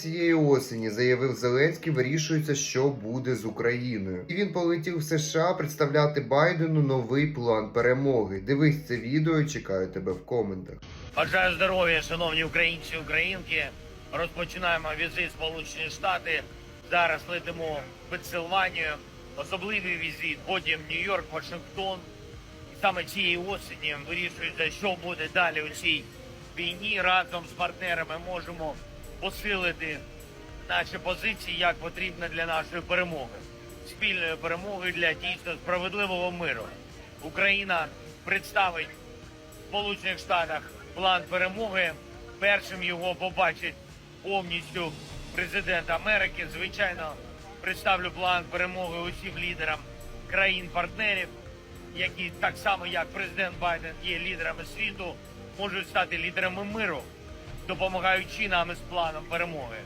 Цієї осені заявив Зеленський, вирішується, що буде з Україною, і він полетів в США представляти Байдену новий план перемоги. Дивись це відео, чекаю тебе в коментах. Бажаю здоров'я, шановні українці українки. Розпочинаємо візит Сполучені Штати. Зараз летимо в Пенсильванію. Особливий візит, потім Нью-Йорк, Вашингтон. І саме цієї осені вирішується, що буде далі у цій війні. Разом з партнерами можемо посилити наші позиції, як потрібно для нашої перемоги, спільної перемоги для дійсно справедливого миру. Україна представить в Сполучених Штатах план перемоги. Першим його побачить повністю президент Америки. Звичайно, представлю план перемоги усім лідерам країн-партнерів, які так само як президент Байден є лідерами світу, можуть стати лідерами миру, допомагаючи нам із планом перемоги.